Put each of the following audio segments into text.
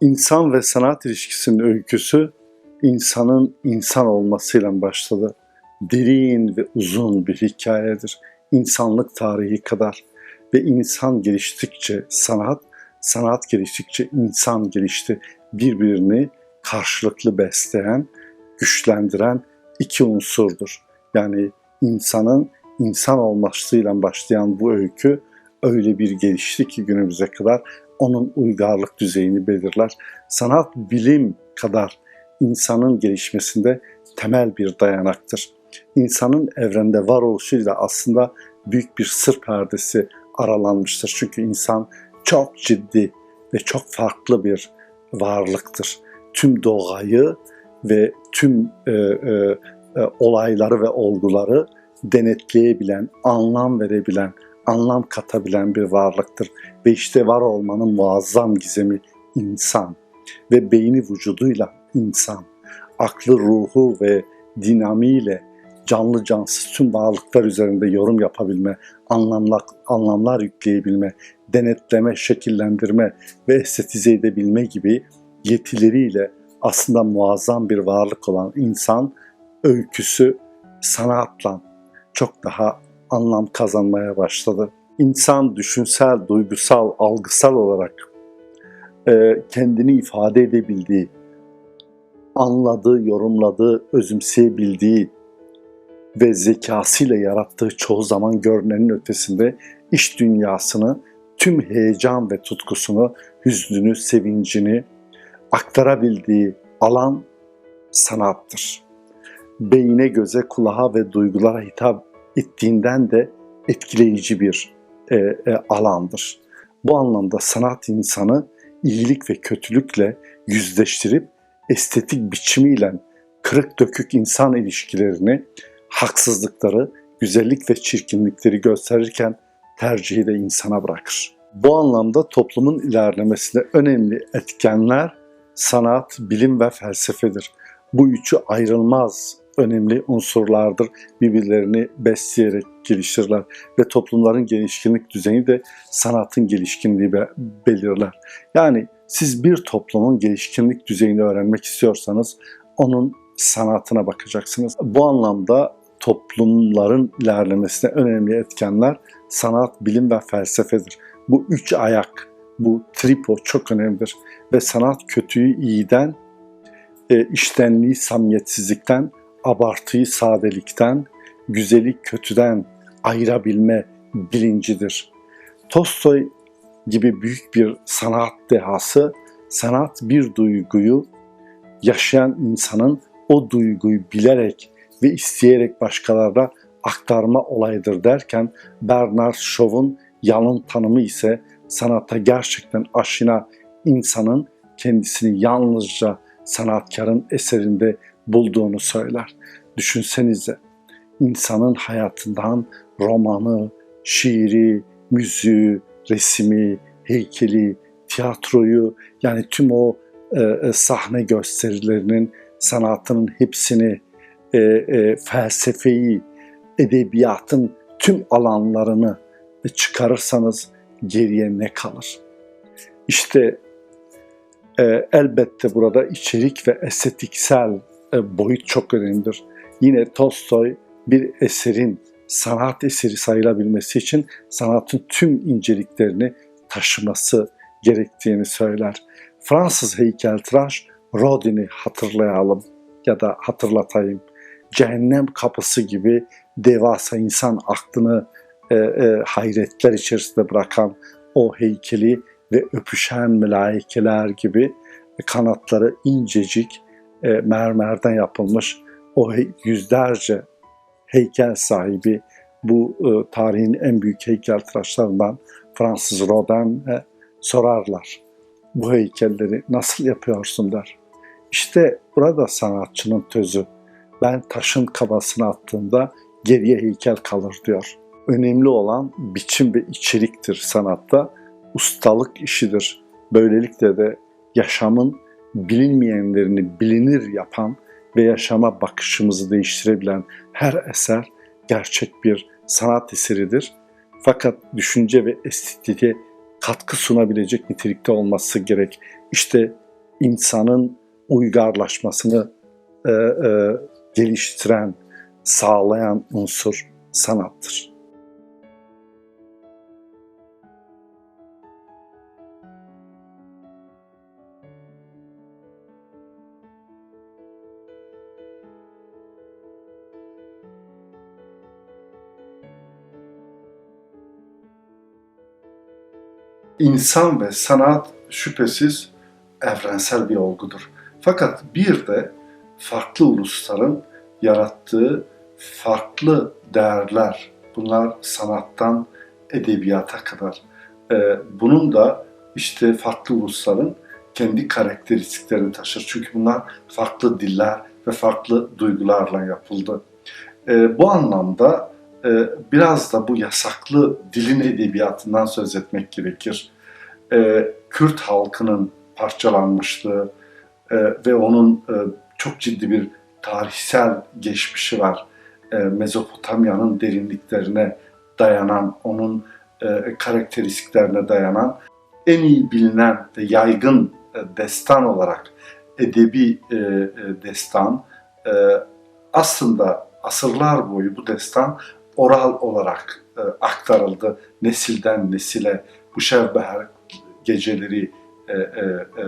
İnsan ve sanat ilişkisinin öyküsü insanın insan olmasıyla başladı. Derin ve uzun bir hikayedir. İnsanlık tarihi kadar ve insan geliştikçe sanat, sanat geliştikçe insan gelişti. Birbirini karşılıklı besleyen, güçlendiren iki unsurdur. Yani insanın insan olmasıyla başlayan bu öykü öyle bir gelişti ki günümüze kadar onun uygarlık düzeyini belirler. Sanat bilim kadar insanın gelişmesinde temel bir dayanaktır. İnsanın evrende varoluşuyla aslında büyük bir sır perdesi aralanmıştır. Çünkü insan çok ciddi ve çok farklı bir varlıktır. Tüm doğayı ve tüm e, e, e, olayları ve olguları denetleyebilen, anlam verebilen, anlam katabilen bir varlıktır. Ve işte var olmanın muazzam gizemi insan ve beyni vücuduyla insan, aklı, ruhu ve dinamiyle canlı cansız tüm varlıklar üzerinde yorum yapabilme, anlamlar, anlamlar yükleyebilme, denetleme, şekillendirme ve estetize edebilme gibi yetileriyle aslında muazzam bir varlık olan insan öyküsü sanatla çok daha anlam kazanmaya başladı. İnsan düşünsel, duygusal, algısal olarak e, kendini ifade edebildiği, anladığı, yorumladığı, özümseyebildiği ve zekasıyla yarattığı çoğu zaman görünenin ötesinde iş dünyasını, tüm heyecan ve tutkusunu, hüznünü, sevincini aktarabildiği alan sanattır. Beyine, göze, kulağa ve duygulara hitap ettiğinden de etkileyici bir e, e, alandır. Bu anlamda sanat insanı iyilik ve kötülükle yüzleştirip estetik biçimiyle kırık dökük insan ilişkilerini, haksızlıkları, güzellik ve çirkinlikleri gösterirken tercihi de insana bırakır. Bu anlamda toplumun ilerlemesinde önemli etkenler sanat, bilim ve felsefedir. Bu üçü ayrılmaz önemli unsurlardır. Birbirlerini besleyerek gelişirler ve toplumların gelişkinlik düzeyi de sanatın gelişkinliği belirler. Yani siz bir toplumun gelişkinlik düzeyini öğrenmek istiyorsanız onun sanatına bakacaksınız. Bu anlamda toplumların ilerlemesine önemli etkenler sanat, bilim ve felsefedir. Bu üç ayak, bu tripo çok önemlidir. Ve sanat kötüyü iyiden, e, iştenliği samimiyetsizlikten, abartıyı sadelikten, güzeli kötüden ayırabilme bilincidir. Tolstoy gibi büyük bir sanat dehası, sanat bir duyguyu yaşayan insanın o duyguyu bilerek ve isteyerek başkalarına aktarma olayıdır derken Bernard Shaw'un yalın tanımı ise sanata gerçekten aşina insanın kendisini yalnızca sanatkarın eserinde bulduğunu söyler. Düşünsenize insanın hayatından romanı, şiiri, müziği, resmi, heykeli, tiyatroyu yani tüm o e, e, sahne gösterilerinin sanatının hepsini, e, e, felsefeyi, edebiyatın tüm alanlarını çıkarırsanız geriye ne kalır? İşte e, elbette burada içerik ve estetiksel e, boyut çok önemlidir. Yine Tolstoy bir eserin sanat eseri sayılabilmesi için sanatın tüm inceliklerini taşıması gerektiğini söyler. Fransız heykeltıraş Rodin'i hatırlayalım ya da hatırlatayım. Cehennem kapısı gibi devasa insan aklını e, e, hayretler içerisinde bırakan o heykeli ve öpüşen melaikeler gibi kanatları incecik e, mermerden yapılmış o yüzlerce heykel sahibi bu e, tarihin en büyük heykeltıraşlarından Fransız Rodin'e sorarlar. Bu heykelleri nasıl yapıyorsun der. İşte burada sanatçının tözü. Ben taşın kabasını attığımda geriye heykel kalır diyor. Önemli olan biçim ve içeriktir sanatta. Ustalık işidir. Böylelikle de yaşamın bilinmeyenlerini bilinir yapan ve yaşama bakışımızı değiştirebilen her eser gerçek bir sanat eseridir. Fakat düşünce ve estetiğe katkı sunabilecek nitelikte olması gerek. İşte insanın uygarlaşmasını e, e, geliştiren, sağlayan unsur sanattır. İnsan ve sanat şüphesiz evrensel bir olgudur. Fakat bir de farklı ulusların yarattığı farklı değerler, bunlar sanattan edebiyata kadar. Ee, bunun da işte farklı ulusların kendi karakteristiklerini taşır. Çünkü bunlar farklı diller ve farklı duygularla yapıldı. Ee, bu anlamda biraz da bu yasaklı dilin edebiyatından söz etmek gerekir. Ee, Kürt halkının parçalanmışlığı e, ve onun e, çok ciddi bir tarihsel geçmişi var. E, Mezopotamya'nın derinliklerine dayanan, onun karakteristiklerine dayanan en iyi bilinen ve yaygın destan olarak edebi destan aslında asırlar boyu bu destan oral olarak e, aktarıldı nesilden nesile bu şerbeher geceleri e, e, e,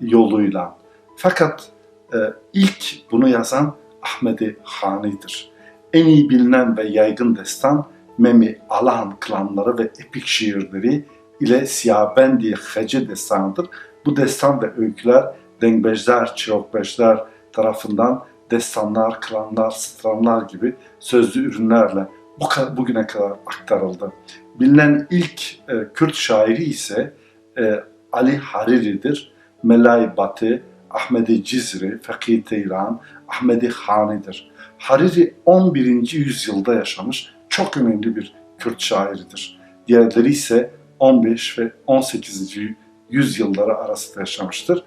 yoluyla. Fakat e, ilk bunu yazan Ahmedi Hani'dir. En iyi bilinen ve yaygın destan Memi Alan klanları ve epik şiirleri ile Siyabendi Hece destanıdır. Bu destan ve öyküler Dengbejler, Çirokbejler tarafından destanlar, klanlar, stranlar gibi sözlü ürünlerle bu bugüne kadar aktarıldı. Bilinen ilk e, Kürt şairi ise e, Ali Hariri'dir. Melay Batı, Ahmedi Cizri, Fakih Teyran, Ahmedi Hani'dir. Hariri 11. yüzyılda yaşamış çok önemli bir Kürt şairidir. Diğerleri ise 15 ve 18. yüzyılları arasında yaşamıştır.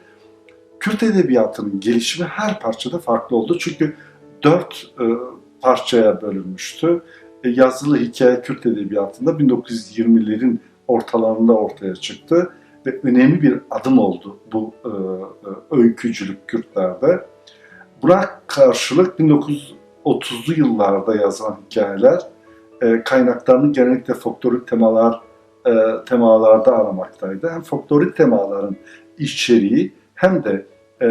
Kürt edebiyatının gelişimi her parçada farklı oldu. Çünkü dört e, parçaya bölünmüştü. E, yazılı hikaye Kürt edebiyatında 1920'lerin ortalarında ortaya çıktı ve önemli bir adım oldu bu e, e, öykücülük Kürtlerde. Buna karşılık 1930'lu yıllarda yazılan hikayeler e, kaynaklarını genellikle folklorik temalar e, temalarda aramaktaydı. Hem folklorik temaların içeriği hem de e,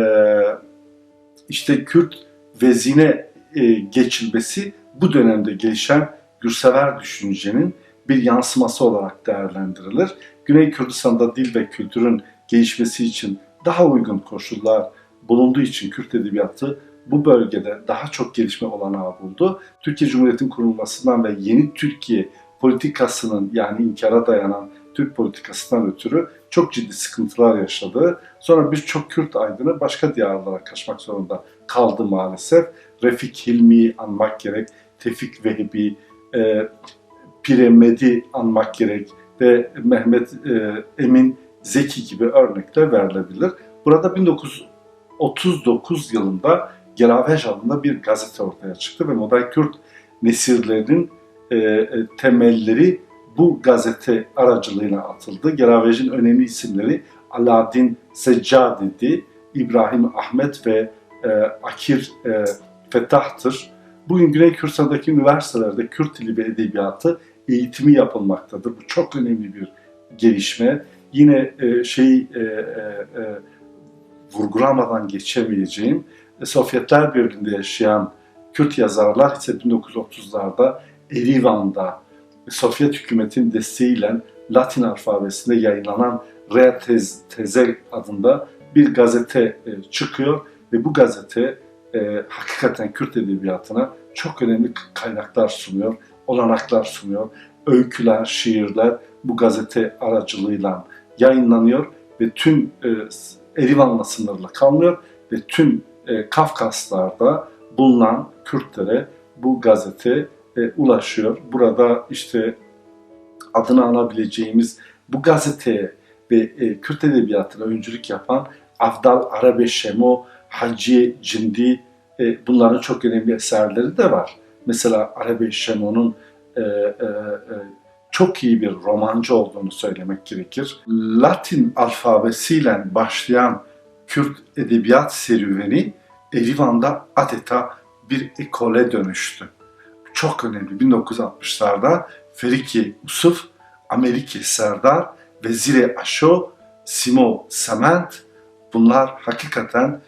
işte Kürt vezine e, geçilmesi bu dönemde gelişen Gürsever düşüncenin bir yansıması olarak değerlendirilir. Güney Kürdistan'da dil ve kültürün gelişmesi için daha uygun koşullar bulunduğu için Kürt edebiyatı bu bölgede daha çok gelişme olanağı buldu. Türkiye Cumhuriyeti'nin kurulmasından ve yeni Türkiye politikasının yani inkara dayanan Türk politikasından ötürü çok ciddi sıkıntılar yaşadı. Sonra birçok Kürt aydını başka diyarlara kaçmak zorunda kaldı maalesef. Refik Hilmi'yi anmak gerek, Tevfik Vehbi, e, Piremed'i anmak gerek ve Mehmet e, Emin Zeki gibi örnekler verilebilir. Burada 1939 yılında Geraveş adında bir gazete ortaya çıktı ve modern Kürt nesirlerinin e, e, temelleri bu gazete aracılığıyla atıldı. Geravej'in önemli isimleri Alaaddin Seccadi'di, İbrahim Ahmet ve e, Akir e, Fetah'tır. Bugün Güney Kürdistan'daki üniversitelerde Kürt dili ve edebiyatı eğitimi yapılmaktadır. Bu çok önemli bir gelişme. Yine e, şey e, e, e, vurgulamadan geçemeyeceğim. E, Sovyetler Birliği'nde yaşayan Kürt yazarlar ise 1930'larda Erivan'da Sovyet hükümetin desteğiyle Latin alfabesinde yayınlanan Rea Tez, Teze adında bir gazete e, çıkıyor ve bu gazete e, hakikaten Kürt edebiyatına çok önemli kaynaklar sunuyor, olanaklar sunuyor. Öyküler, şiirler bu gazete aracılığıyla yayınlanıyor ve tüm e, Erivan'la sınırlı kalmıyor ve tüm e, Kafkaslar'da bulunan Kürtlere bu gazete e, ulaşıyor. Burada işte adını anabileceğimiz bu gazeteye ve e, Kürt edebiyatına öncülük yapan Avdal Arabe Şemo, Hacı Cindi e, bunların çok önemli eserleri de var. Mesela Arabe Şemo'nun e, çok iyi bir romancı olduğunu söylemek gerekir. Latin alfabesiyle başlayan Kürt edebiyat serüveni Erivan'da adeta bir ekole dönüştü. Çok önemli. 1960'larda Feriki Usuf, Ameriki Serdar, Vezire Aşo, Simo Sement bunlar hakikaten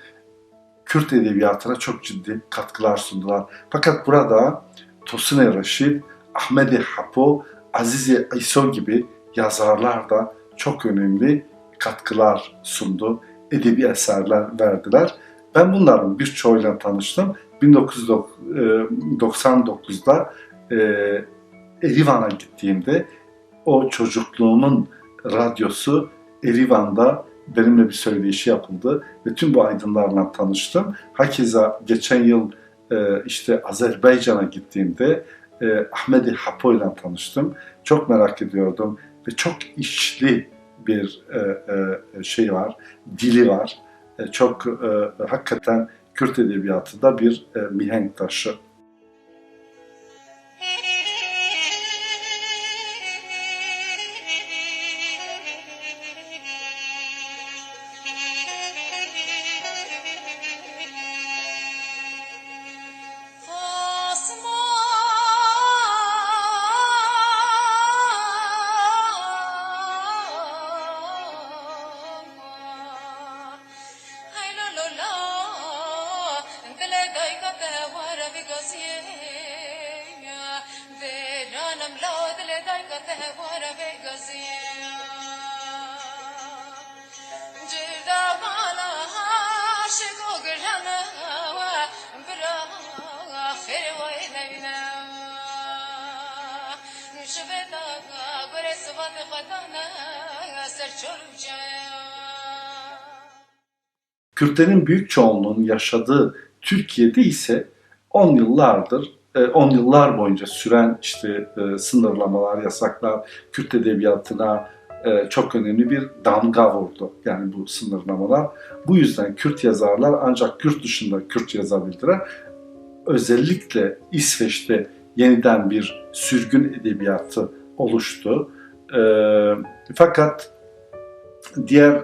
Kürt edebiyatına çok ciddi katkılar sundular. Fakat burada Tosune Reşit, Ahmedi Hapo, Azize Ayso gibi yazarlar da çok önemli katkılar sundu. Edebi eserler verdiler. Ben bunların birçoğuyla tanıştım. 1999'da e, Erivan'a gittiğimde o çocukluğumun radyosu Erivan'da benimle bir söyleşi yapıldı ve tüm bu aydınlarla tanıştım. Hakeza geçen yıl e, işte Azerbaycan'a gittiğimde e, Ahmedi Hapo ile tanıştım. Çok merak ediyordum ve çok içli bir e, e, şey var, dili var. E, çok e, hakikaten Kürt edebiyatında bir e, mihenk taşı. Kürtlerin büyük çoğunluğunun yaşadığı Türkiye'de ise 10 yıllardır 10 yıllar boyunca süren işte sınırlamalar, yasaklar Kürt edebiyatına çok önemli bir damga vurdu. Yani bu sınırlamalar. Bu yüzden Kürt yazarlar ancak Kürt dışında Kürt yazabildiler. Özellikle İsveç'te yeniden bir sürgün edebiyatı oluştu. Fakat diğer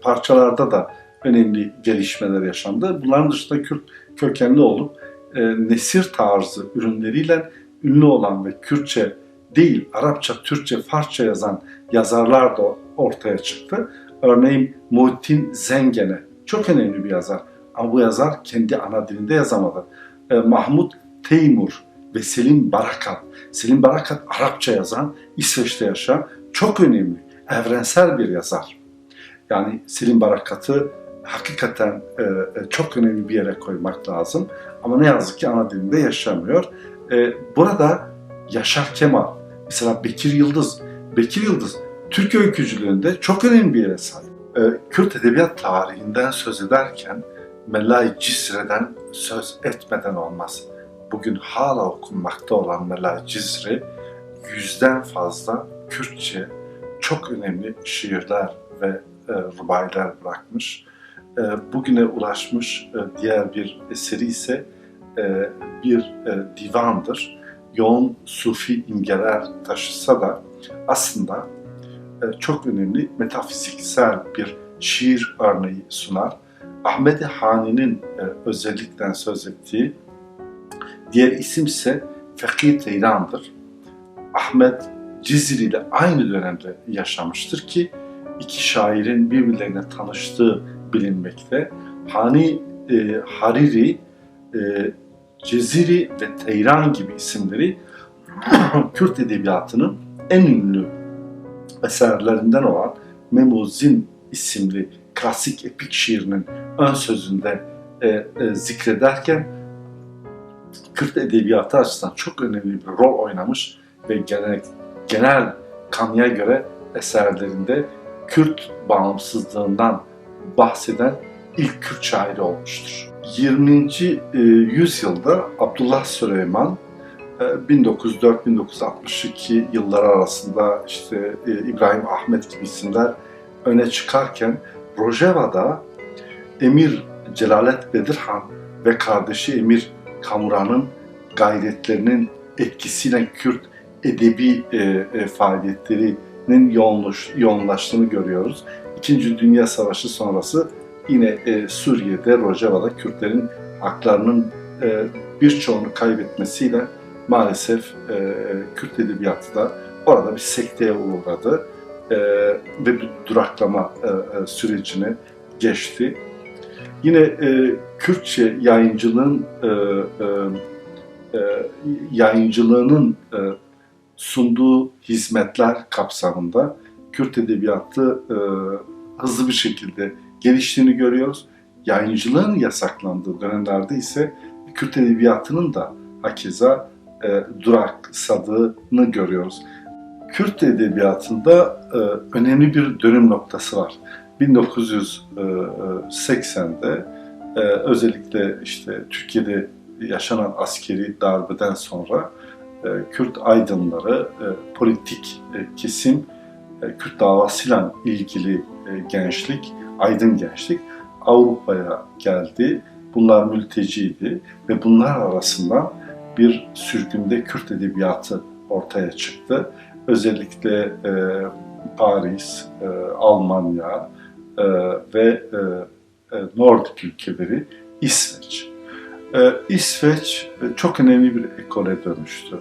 parçalarda da önemli gelişmeler yaşandı. Bunların dışında Kürt kökenli olup e, nesir tarzı ürünleriyle ünlü olan ve Kürtçe değil Arapça, Türkçe, Farsça yazan yazarlar da ortaya çıktı. Örneğin Muhittin Zengene çok önemli bir yazar ama bu yazar kendi ana dilinde yazamadı. E, Mahmut Teymur ve Selim Barakat. Selim Barakat Arapça yazan, İsveç'te yaşayan çok önemli, evrensel bir yazar. Yani Selim Barakat'ı hakikaten e, çok önemli bir yere koymak lazım. Ama ne yazık ki ana dilinde yaşamıyor. E, burada Yaşar Kemal, mesela Bekir Yıldız. Bekir Yıldız Türk öykücülüğünde çok önemli bir yere sahip. E, Kürt edebiyat tarihinden söz ederken Mellai Cisre'den söz etmeden olmaz. Bugün hala okunmakta olan Mellai Cisre yüzden fazla Kürtçe çok önemli şiirler ve e, rubaylar bırakmış. E, bugüne ulaşmış e, diğer bir eseri ise e, bir divandır. Yoğun sufi imgeler taşısa da aslında çok önemli metafiziksel bir şiir örneği sunar. Ahmet Hani'nin özellikle söz ettiği diğer isim ise Fakir Teyran'dır. Ahmet Cizri ile aynı dönemde yaşamıştır ki iki şairin birbirlerine tanıştığı bilinmekte. Hani e, Hariri, e, Ceziri ve Teyran gibi isimleri Kürt edebiyatının en ünlü eserlerinden olan Memuzin isimli klasik epik şiirinin ön sözünde e, e, zikrederken Kürt edebiyatı açısından çok önemli bir rol oynamış ve genel, genel kanıya göre eserlerinde Kürt bağımsızlığından bahseden ilk Kürt şairi olmuştur. 20. E, yüzyılda Abdullah Süleyman 1904-1962 e, yılları arasında işte e, İbrahim Ahmet gibi isimler öne çıkarken Rojava'da Emir Celalet Bedirhan ve kardeşi Emir Kamuran'ın gayretlerinin etkisiyle Kürt edebi faaliyetlerinin yoğunlaş, yoğunlaştığını görüyoruz. İkinci Dünya Savaşı sonrası yine e, Suriye'de, Rojava'da Kürtlerin haklarının e, birçoğunu kaybetmesiyle maalesef e, Kürt edebiyatı da orada bir sekteye uğradı e, ve bir duraklama e, e, sürecine geçti. Yine e, Kürtçe yayıncılığın e, e, e, yayıncılığının e, sunduğu hizmetler kapsamında Kürt edebiyatı e, hızlı bir şekilde geliştiğini görüyoruz. Yayıncılığın yasaklandığı dönemlerde ise Kürt edebiyatının da hakeza e, duraksadığını görüyoruz. Kürt edebiyatında e, önemli bir dönüm noktası var. 1980'de e, özellikle işte Türkiye'de yaşanan askeri darbeden sonra e, Kürt aydınları, e, politik kesim, e, Kürt davasıyla ilgili gençlik, aydın gençlik Avrupa'ya geldi. Bunlar mülteciydi ve bunlar arasından bir sürgünde Kürt edebiyatı ortaya çıktı. Özellikle Paris, Almanya e, ve e, e, Nordik ülkeleri, İsveç. E, İsveç e, çok önemli bir ekole dönüştü.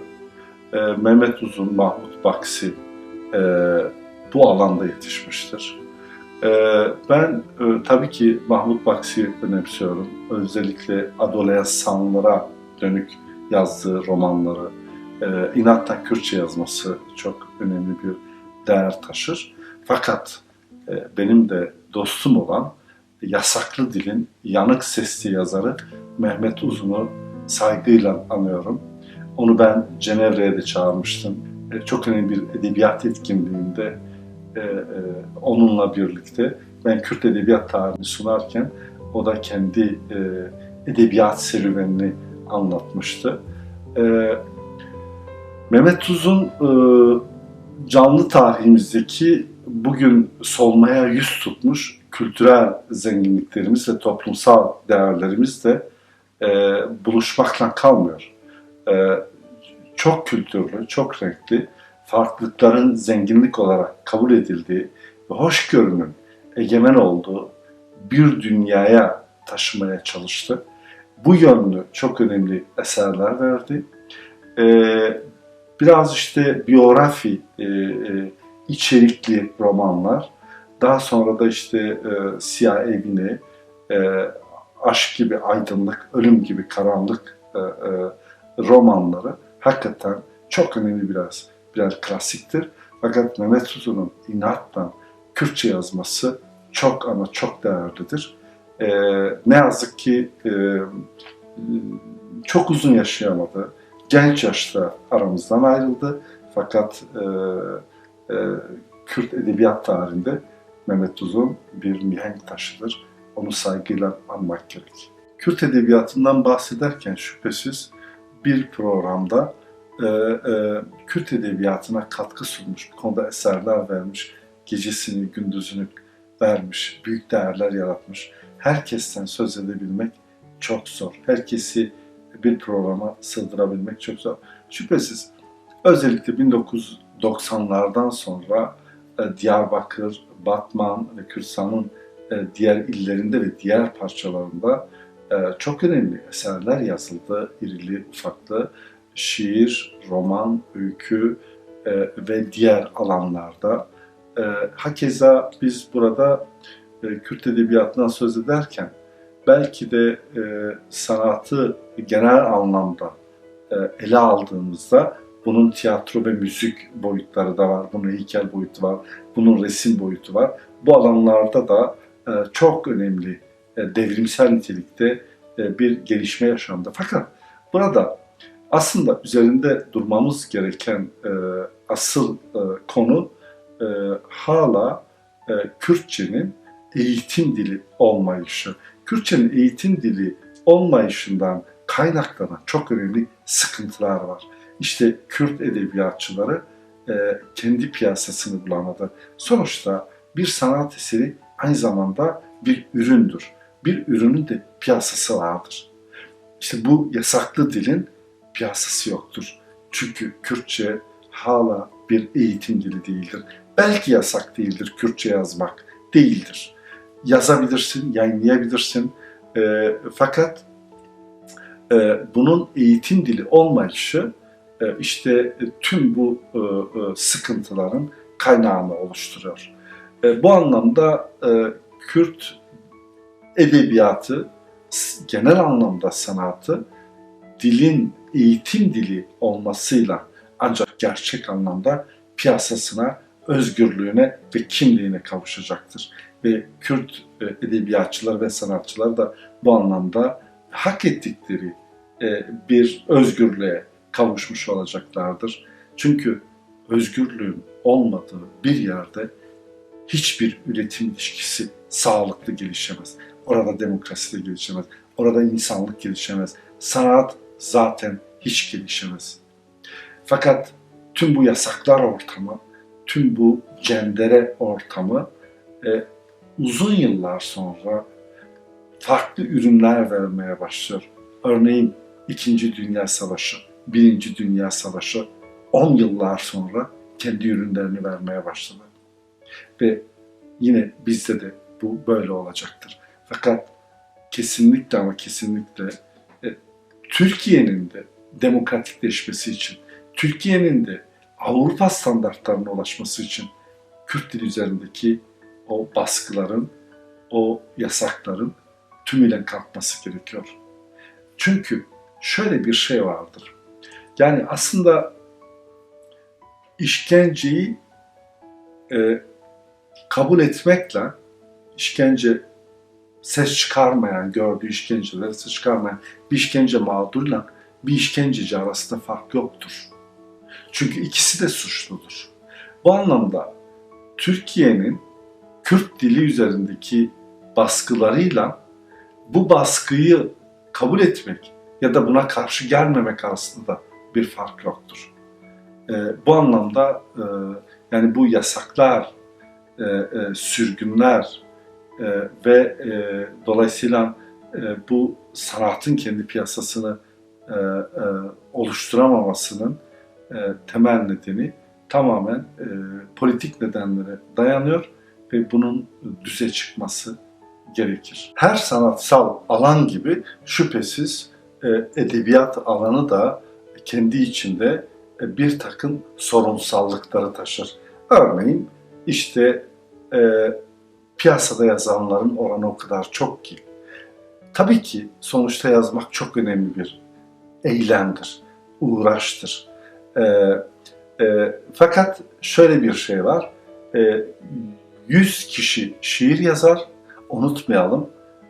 E, Mehmet Uzun, Mahmut Baksi e, bu alanda yetişmiştir. E, ben e, tabii ki Mahmut Baksi'yi önemsiyorum. Özellikle adolessanlara dönük yazdığı romanları, e, inattan Kürtçe yazması çok önemli bir değer taşır. Fakat e, benim de dostum olan Yasaklı Dilin yanık sesli yazarı Mehmet Uzun'u saygıyla anıyorum. Onu ben Cenevre'ye de çağırmıştım. E, çok önemli bir edebiyat etkinliğinde e, e, onunla birlikte ben Kürt edebiyat tarihini sunarken o da kendi edebiyat serüvenini anlatmıştı. Mehmet Uzun canlı tarihimizdeki bugün solmaya yüz tutmuş kültürel zenginliklerimiz ve toplumsal değerlerimiz de e, buluşmakla kalmıyor. E, çok kültürlü, çok renkli, farklılıkların zenginlik olarak kabul edildiği ve hoşgörünün egemen olduğu bir dünyaya taşımaya çalıştı. Bu yönlü çok önemli eserler verdi. Ee, biraz işte biyografi e, e, içerikli romanlar, daha sonra da işte e, Siyah Evini, e, Aşk gibi aydınlık, Ölüm gibi karanlık e, e, romanları hakikaten çok önemli biraz birer klasiktir. Fakat Mehmet Uzun'un inatla Kürtçe yazması çok ama çok değerlidir. E, ne yazık ki e, çok uzun yaşayamadı. Genç yaşta aramızdan ayrıldı. Fakat e, e, Kürt edebiyat tarihinde Mehmet Uzun bir mihenk taşıdır. Onu saygıyla anmak gerek. Kürt edebiyatından bahsederken şüphesiz bir programda e, e, Kürt edebiyatına katkı sunmuş, bu konuda eserler vermiş, gecesini, gündüzünü vermiş, büyük değerler yaratmış. Herkesten söz edebilmek çok zor. Herkesi bir programa sığdırabilmek çok zor. Şüphesiz özellikle 1990'lardan sonra e, Diyarbakır, Batman ve Kürsan'ın e, diğer illerinde ve diğer parçalarında e, çok önemli eserler yazıldı. İrili, ufaklı, şiir, roman, öykü ve diğer alanlarda. Hakeza biz burada Kürt edebiyatından söz ederken belki de sanatı genel anlamda ele aldığımızda bunun tiyatro ve müzik boyutları da var, bunun heykel boyutu var, bunun resim boyutu var. Bu alanlarda da e, çok önemli e, devrimsel nitelikte e, bir gelişme yaşandı. Fakat burada aslında üzerinde durmamız gereken asıl konu hala Kürtçenin eğitim dili olmayışı. Kürtçenin eğitim dili olmayışından kaynaklanan çok önemli sıkıntılar var. İşte Kürt edebiyatçıları e, kendi piyasasını bulamadı. Sonuçta bir sanat eseri aynı zamanda bir üründür. Bir ürünün de piyasası vardır. İşte bu yasaklı dilin piyasası yoktur. Çünkü Kürtçe hala bir eğitim dili değildir. Belki yasak değildir Kürtçe yazmak, değildir. yazabilirsin, yayınlayabilirsin. E, fakat e, bunun eğitim dili olmayışı işte e, tüm bu e, e, sıkıntıların kaynağını oluşturuyor. E, bu anlamda e, Kürt edebiyatı, genel anlamda sanatı dilin eğitim dili olmasıyla ancak gerçek anlamda piyasasına, özgürlüğüne ve kimliğine kavuşacaktır. Ve Kürt e, edebiyatçılar ve sanatçılar da bu anlamda hak ettikleri e, bir özgürlüğe kavuşmuş olacaklardır. Çünkü özgürlüğün olmadığı bir yerde hiçbir üretim ilişkisi sağlıklı gelişemez. Orada demokrasi de gelişemez. Orada insanlık gelişemez. Sanat zaten hiç gelişemez. Fakat tüm bu yasaklar ortamı, tüm bu cendere ortamı e, uzun yıllar sonra farklı ürünler vermeye başlıyor. Örneğin İkinci Dünya Savaşı, Birinci Dünya Savaşı 10 yıllar sonra kendi ürünlerini vermeye başladı. Ve yine bizde de bu böyle olacaktır. Fakat kesinlikle ama kesinlikle e, Türkiye'nin de demokratikleşmesi için, Türkiye'nin de Avrupa standartlarına ulaşması için Kürt dili üzerindeki o baskıların, o yasakların tümüyle kalkması gerekiyor. Çünkü şöyle bir şey vardır. Yani aslında işkenceyi e, kabul etmekle işkence ses çıkarmayan, gördüğü işkenceleri ses çıkarmayan bir işkence mağduruyla bir işkenceci arasında fark yoktur. Çünkü ikisi de suçludur. Bu anlamda Türkiye'nin Kürt dili üzerindeki baskılarıyla bu baskıyı kabul etmek ya da buna karşı gelmemek arasında bir fark yoktur. E, bu anlamda e, yani bu yasaklar, e, e, sürgünler e, ve e, dolayısıyla e, bu sanatın kendi piyasasını e, e, oluşturamamasının e, temel nedeni tamamen e, politik nedenlere dayanıyor ve bunun düze çıkması gerekir. Her sanatsal alan gibi şüphesiz e, edebiyat alanı da kendi içinde e, bir takım sorunsallıkları taşır. Örneğin işte e, piyasada yazanların oranı o kadar çok ki. Tabii ki sonuçta yazmak çok önemli bir eylemdir, uğraştır. E, e, fakat şöyle bir şey var, e, 100 kişi şiir yazar, unutmayalım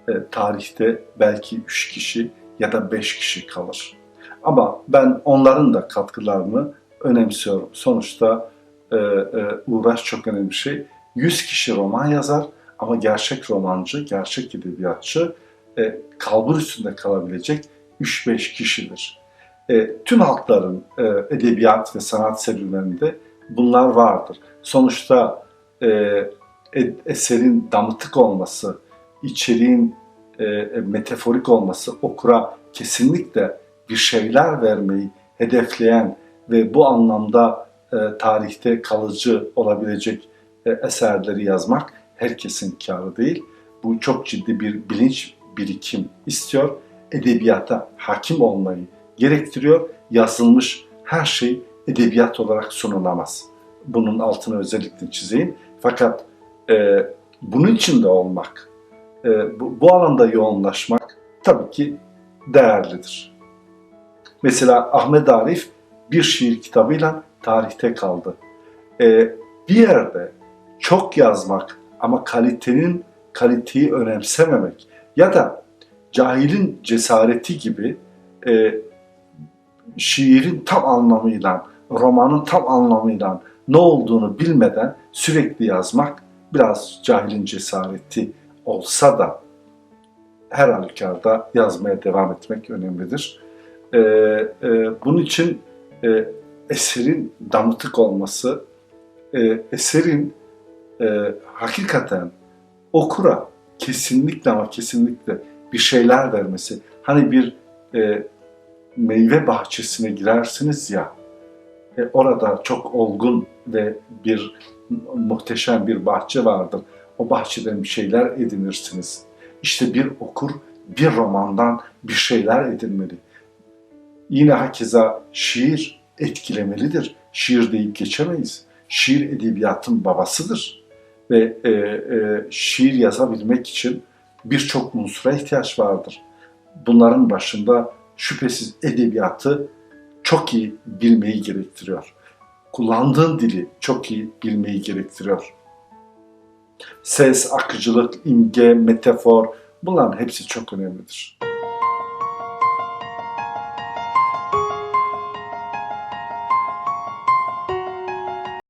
e, tarihte belki 3 kişi ya da 5 kişi kalır. Ama ben onların da katkılarını önemsiyorum. Sonuçta e, e, uğraş çok önemli bir şey. 100 kişi roman yazar ama gerçek romancı, gerçek edebiyatçı e, kalbur üstünde kalabilecek 3-5 kişidir. E, tüm halkların e, edebiyat ve sanat serüveninde bunlar vardır. Sonuçta e, e- eserin damıtık olması, içeriğin e, metaforik olması okura kesinlikle bir şeyler vermeyi hedefleyen ve bu anlamda e, tarihte kalıcı olabilecek e, eserleri yazmak herkesin kârı değil. Bu çok ciddi bir bilinç birikim istiyor. Edebiyata hakim olmayı gerektiriyor. Yazılmış her şey edebiyat olarak sunulamaz. Bunun altını özellikle çizeyim. Fakat e, bunun içinde olmak, e, bu, bu alanda yoğunlaşmak tabii ki değerlidir. Mesela Ahmet Arif bir şiir kitabıyla tarihte kaldı. E, bir yerde çok yazmak ama kalitenin kaliteyi önemsememek ya da cahilin cesareti gibi e, şiirin tam anlamıyla, romanın tam anlamıyla ne olduğunu bilmeden sürekli yazmak biraz cahilin cesareti olsa da her halükarda yazmaya devam etmek önemlidir. Ee, e, bunun için e, eserin damıtık olması, e, eserin e, hakikaten okura kesinlikle ama kesinlikle bir şeyler vermesi. Hani bir e, meyve bahçesine girersiniz ya, e, orada çok olgun ve bir muhteşem bir bahçe vardır. o bahçeden bir şeyler edinirsiniz. İşte bir okur bir romandan bir şeyler edinmeli. Yine hakeza şiir etkilemelidir. Şiir deyip geçemeyiz. Şiir edebiyatın babasıdır. Ve e, e, şiir yazabilmek için birçok unsura ihtiyaç vardır. Bunların başında şüphesiz edebiyatı çok iyi bilmeyi gerektiriyor. Kullandığın dili çok iyi bilmeyi gerektiriyor. Ses, akıcılık, imge, metafor bunların hepsi çok önemlidir.